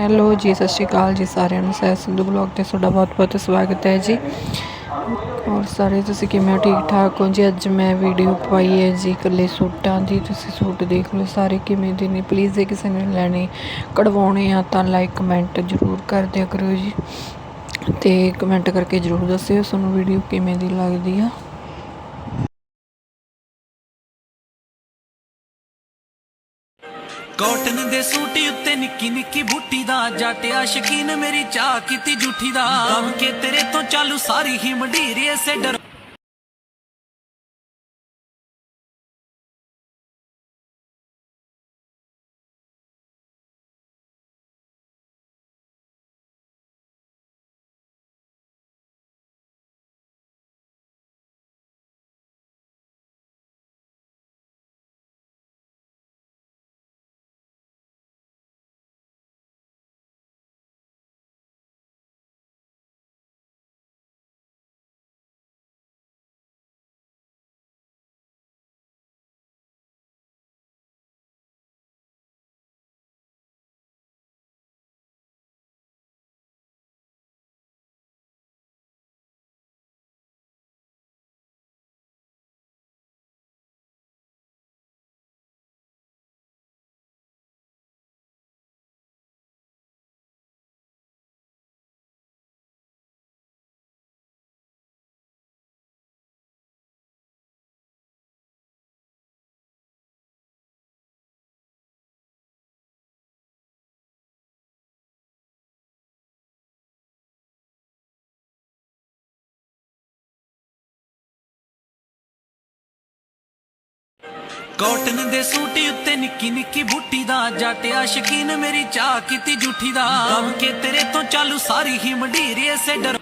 Hello ਜੀ, ਸਤਿ ਸ਼੍ਰੀ ਅਕਾਲ ਜੀ ਸਾਰਿਆਂ ਨੂੰ। ਸਹਿ ਸਿੰਧੂ ਬਲੌਗ ਤੇ ਤੁਹਾਡਾ ਬਹੁਤ-ਬਹੁਤ ਸਵਾਗਤ ਹੈ ਜੀ। ਔਰ ਸਾਰੇ ਤੁਸੀਂ ਕਿਵੇਂ ਹੋ? ਠੀਕ ਠਾਕ ਹੋ ਜੀ? ਅੱਜ ਮੈਂ ਵੀਡੀਓ ਪਾਈ ਹੈ ਜੀ ਇਕੱਲੇ ਸੂਟਾਂ ਦੀ। ਤੁਸੀਂ ਸੂਟ ਦੇਖ ਲਓ ਸਾਰੇ ਕਿਵੇਂ ਦੇ ਨੇ। ਪਲੀਜ਼ ਜੇ ਕਿਸੇ ਨੇ ਲੈਣੇ, ਕਢਵਾਉਣੇ ਆ ਤਾਂ ਲਾਈਕ ਕਮੈਂਟ ਜ਼ਰੂਰ ਕਰ ਦਿਆ ਕਰੋ ਜੀ। ਤੇ ਕਮੈਂਟ ਕਰਕੇ ਜ਼ਰੂਰ ਦੱਸਿਓ, ਤੁਹਾਨੂੰ ਵੀਡੀਓ ਕਿਵੇਂ ਦੀ ਲੱਗਦੀ ਆ। ਕਾਟਨ ਦੇ ਸੂਟ ਉੱਤੇ ਨਿੱਕੀ ਨਿੱਕੀ ਬੂਟੀ ਦਾ ਜੱਟ ਸ਼ਕੀਨ ਮੇਰੀ ਚਾਹ ਕੀਤੀ ਝੂਠੀ ਦਾ। ਦਮ ਕੇ ਤੇਰੇ ਤੋਂ ਚਾਲੂ ਸਾਰੀ ਹੀ ਮੰਡੀਰ ਐਸੇ ਡਰ ਕਾਟਨ ਦੇ ਸੂਟ ਉੱਤੇ ਨਿੱਕੀ ਨਿੱਕੀ ਬੂਟੀ ਦਾ ਜੱਟ ਸ਼ਕੀਨ ਮੇਰੀ ਚਾਹ ਕੀਤੀ ਝੂਠੀ ਦਾ। ਦਮ ਕੇ ਤੇਰੇ ਤੋਂ ਚਾਲੂ ਸਾਰੀ ਹੀ ਮੰਡੀਰ ਐਸੇ ਡਰ